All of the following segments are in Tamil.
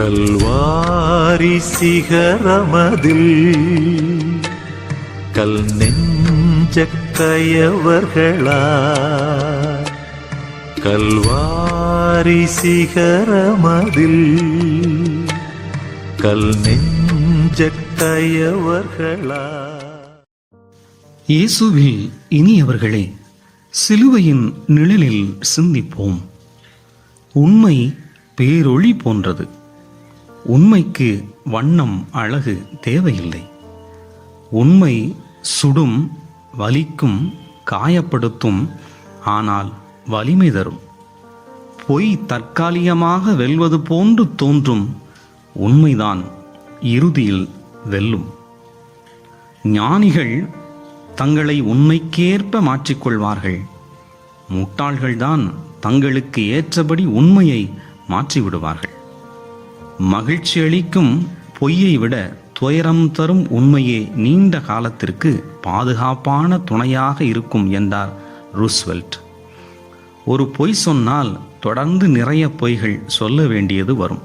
கல்வாரி சிகரமதில் கல் நெஞ்சக்கையவர்களா கல்வாரி சிகரமதில் கல் நெஞ்சக்கையவர்களா இயேசுவில் இனியவர்களே சிலுவையின் நிழலில் சிந்திப்போம். உண்மை பேரொளி போன்றது. உண்மைக்கு வண்ணம் அழகு தேவையில்லை. உண்மை சுடும் வலிக்கும் காயப்படுத்தும் ஆனால் வலிமை தரும். பொய் தற்காலிகமாக வெல்வது போன்று தோன்றும் உண்மைதான் இறுதியில் வெல்லும். ஞானிகள் தங்களை உண்மைக்கேற்ப மாற்றிக்கொள்வார்கள். முட்டாள்கள்தான் தங்களுக்கு ஏற்றபடி உண்மையை மாற்றிவிடுவார்கள். மகிழ்ச்சி அளிக்கும் பொய்யை விட துயரம் தரும் உண்மையே நீண்ட காலத்திற்கு பாதுகாப்பான துணையாக இருக்கும் என்றார் ரூஸ்வெல்ட். ஒரு பொய் சொன்னால் தொடர்ந்து நிறைய பொய்கள் சொல்ல வேண்டியது வரும்.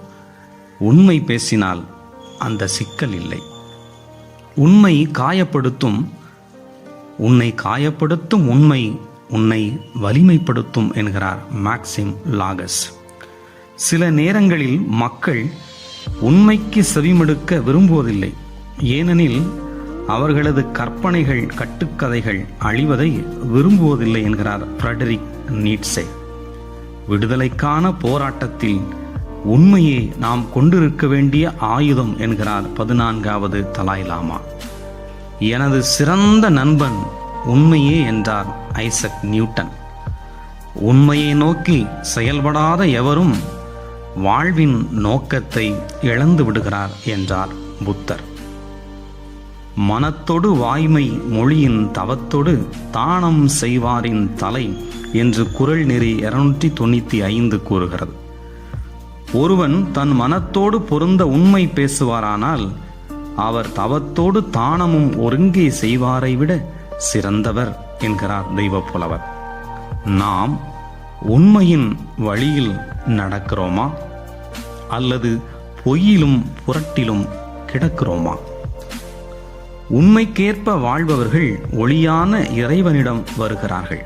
உண்மை பேசினால் அந்த சிக்கல் இல்லை. உண்மை காயப்படுத்தும் உன்னை காயப்படுத்தும் உண்மை உன்னை வலிமைப்படுத்தும் என்கிறார் மேக்சிம் லாகஸ். சில நேரங்களில் மக்கள் உண்மைக்கு செவிமடுக்க விரும்புவதில்லை. ஏனெனில் அவர்களது கற்பனைகள் கட்டுக்கதைகள் அழிவதை விரும்புவதில்லை என்கிறார் ஃப்ரெடரிக் நீட்ஸே விடுதலைக்கான போராட்டத்தில் உண்மையே நாம் கொண்டிருக்க வேண்டிய ஆயுதம் என்கிறார் பதினான்காவது தலாய் லாமா. எனது சிறந்த நண்பன் உண்மையே என்றார் ஐசக் நியூட்டன். உண்மையை நோக்கி செயல்படாத எவரும் வாழ்வின் நோக்கத்தை இழந்து விடுகிறார் என்றார் புத்தர். மனத்தொடு வாய்மை மொழியின் தவத்தொடு தானம் செய்வாரின் தலை என்று குரல் நெறி இருநூற்றி தொண்ணூத்தி ஐந்து கூறுகிறது. ஒருவன் தன் மனத்தோடு பொருந்த உண்மை பேசுவாரானால் அவர் தவத்தோடு தானமும் ஒருங்கே செய்வாரை விட சிறந்தவர் என்கிறார் தெய்வ புலவர் நாம் உண்மையின் வழியில் நடக்கிறோமா? அல்லது பொய்யிலும் புரட்டிலும் கிடக்கிறோமா? உண்மைக்கேற்ப வாழ்பவர்கள் ஒளியான இறைவனிடம் வருகிறார்கள்.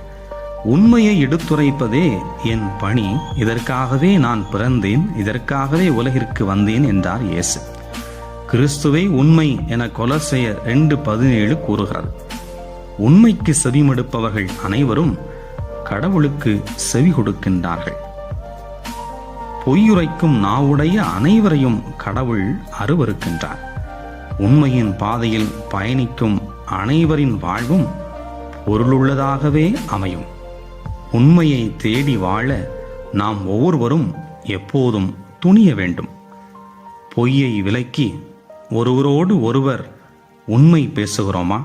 உண்மையை எடுத்துரைப்பதே என் பணி. இதற்காகவே நான் பிறந்தேன். இதற்காகவே உலகிற்கு வந்தேன் என்றார் இயேசு. கிறிஸ்துவை உண்மை என கொலசெய ரெண்டு பதினேழு கூறுகிறது உண்மைக்கு செவிமடுப்பவர்கள் அனைவரும் கடவுளுக்கு செவி கொடுக்கின்றார்கள். பொய்யுரைக்கும் நாவுடைய அனைவரையும் கடவுள் அருவருக்கின்றார். உண்மையின் பாதையில் பயணிக்கும் அனைவரின் வாழ்வும் பொருளுள்ளதாகவே அமையும். உண்மையை தேடி வாழ நாம் ஒவ்வொருவரும் எப்போதும் துணிய வேண்டும். பொய்யை விலக்கி ஒருவரோடு ஒருவர் உண்மை பேசுகிறோமா?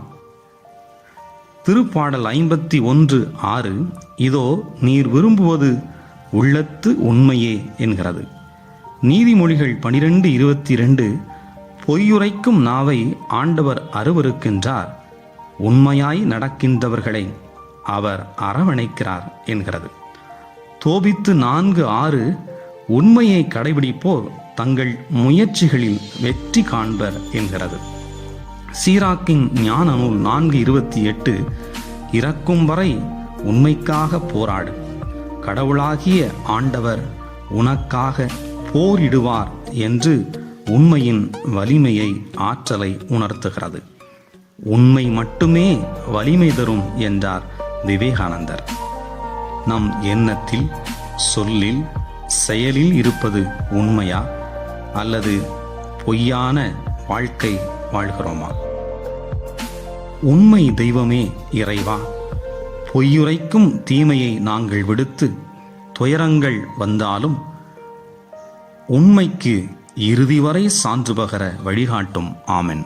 திருப்பாடல் ஐம்பத்தி ஒன்று ஆறு இதோ நீர் விரும்புவது உள்ளத்து உண்மையே என்கிறது. நீதிமொழிகள் பனிரெண்டு இருபத்தி ரெண்டு பொய்யுரைக்கும் நாவை ஆண்டவர் அருவருக்கின்றார். உண்மையாய் நடக்கின்றவர்களை அவர் அரவணைக்கிறார் என்கிறது. தோபித்து நான்கு ஆறு உண்மையை கடைபிடிப்போர் தங்கள் முயற்சிகளில் வெற்றி காண்பர் என்கிறது. சீராக்கின் ஞான நூல் நான்கு இருபத்தி எட்டு இறக்கும் வரை உண்மைக்காக போராடு. கடவுளாகிய ஆண்டவர் உனக்காக போரிடுவார் என்று உண்மையின் வலிமையை ஆற்றலை உணர்த்துகிறது. உண்மை மட்டுமே வலிமை தரும் என்றார் விவேகானந்தர். நம் எண்ணத்தில் சொல்லில் செயலில் இருப்பது உண்மையா அல்லது பொய்யான வாழ்க்கை வாழ்கிறோமா? உண்மை தெய்வமே இறைவா பொய்யுரைக்கும் தீமையை நாங்கள் விடுத்து துயரங்கள் வந்தாலும் உண்மைக்கு இறுதி வரை சான்று பகர வழிகாட்டும். ஆமென்.